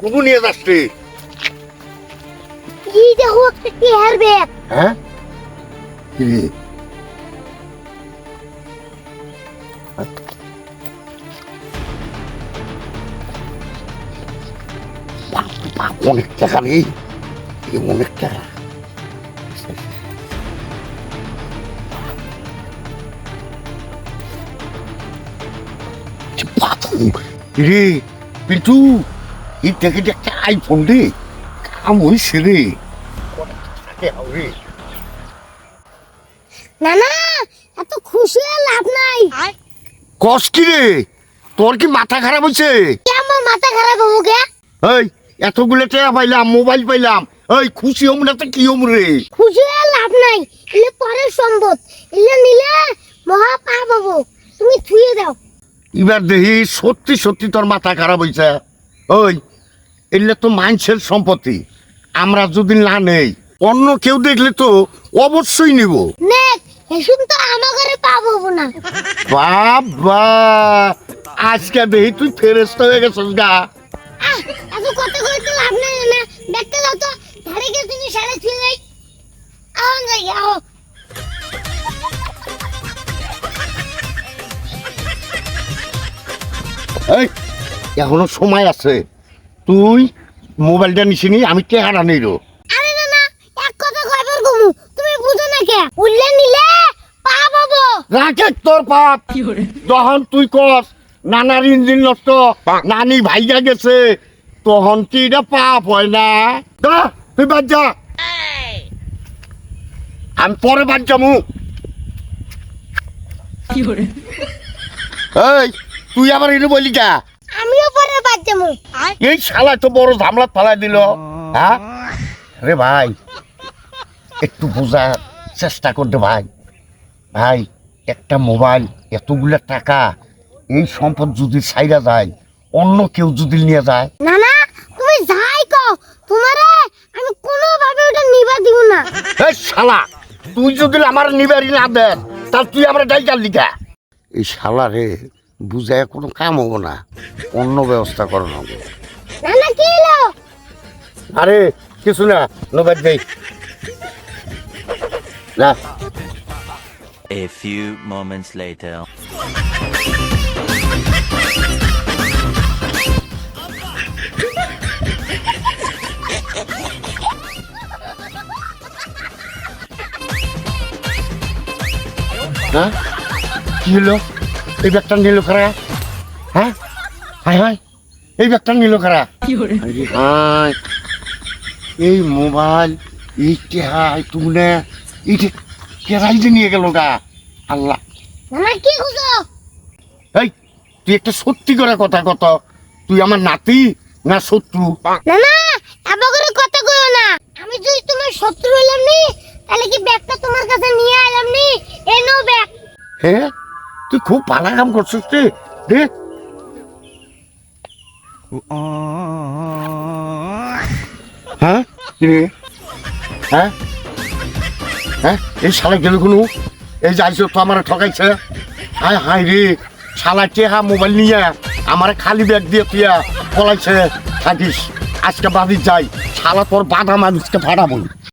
কুবু নিয়ে যাস রে এই দেখো একটা টিয়ার ব্যাগ হ্যাঁ? কি? অনেক টাকা এ অনেক টাকা। কি রে? পিন্টু এই থেকে যে একটা আইফোন রে। কাম হয়েছে রে। না না এত খুশি লাভ নাই। কস কি রে? তোর কি মাথা খারাপ হয়েছে? কি আমার মাথা খারাপ হব কে? এই এতগুলো টাকা পাইলাম মোবাইল পাইলাম। এই খুশি হম না তো কি হম রে? খুশি লাভ নাই। এলে পরের সম্পদ। এলে নিলে মহা পাপ হব। তুমি থুয়ে দাও। এবার দেখি সত্যি সত্যি তোর মাথা খারাপ হয়েছে ওই এলে তো মানুষের সম্পত্তি। আমরা যদি না নেই অন্য কেউ দেখলে তো অবশ্যই নিব। তো আমার ঘরে পাপ না। বাবা আজকে দেখি তুই ফেরেস্ত হয়ে গেছিস গা। এত কথা লাভ নাই না দেখতে দাও তো। এই এখনও সময় আছে। তুই মোবাইলটা নিছিনি আমি টেহারা নিল আরে না না এক কথা কয়বার কমু? তুমি বুঝো না কে? উল্লে নিলে পাপ হব। রাখে তোর পাপ। যখন তুই কস নানার ইঞ্জিন নষ্ট নানি ভাইগা গেছে তখন কি এটা পাপ হয় না? তুই বাদ যা। আমি পরে বাদ যাব। এই তুই আবার এটা বলি যা। আমিও পরে বাদ যাব। এই শালা তো বড় ঝামলা ফালাই দিল হ্যাঁ? রে ভাই একটু বোঝার চেষ্টা করতে ভাই। ভাই একটা মোবাইল এতগুলো টাকা এই সম্পদ যদি ছাইরা যায় অন্য কেউ যদি নিয়ে যায়। না না তুমি যাই কও তোমারে আমি কোনোভাবে ওটা নিবা দিব না। এই শালা তুই যদি আমার নিবারি না দেন তাহলে তুই আমার ডাইকার লিখা। এই শালা রে বুঝায় কোনো কাম হব না অন্য ব্যবস্থা করো না না না কি এলো আরে কিছু না নবাদ দেই না। A few moments later. হ্যাঁ কি হলো? এই ব্যাগটা নিল খারা হ্যাঁ? হাই হাই। এই ব্যাগটা নিল খারা আরে হাই এই মোবাইল এই টেহাই তুমনে এই কেরাই যে নিয়ে গেল গা। আল্লাহ। না কি খুঁজো? এই তুই একটা সত্যি করে কথা কত? তুই আমার নাতি না শত্রু? না না করে কথা কইও না। আমি যদি তোমার শত্রু হইলাম নি তাহলে কি ব্যাগটা তোমার কাছে নিয়ে আইলাম নি? এ নো ব্যাগ। হ্যাঁ তুই খুব পালা কাম করছিস তুই রে হ্যাঁ? হ্যাঁ? হ্যাঁ? এই শালা গেল কোনো? এই যাইছো তো আমার ঠকাইছে। হায় হায় রে শালা টেহা মোবাইল নিয়ে আমার খালি ব্যাগ দিয়ে তুই পলাইছে। থাকিস আজকে বাদি যাই শালা তোর বাধা মানুষকে ফাটাবো।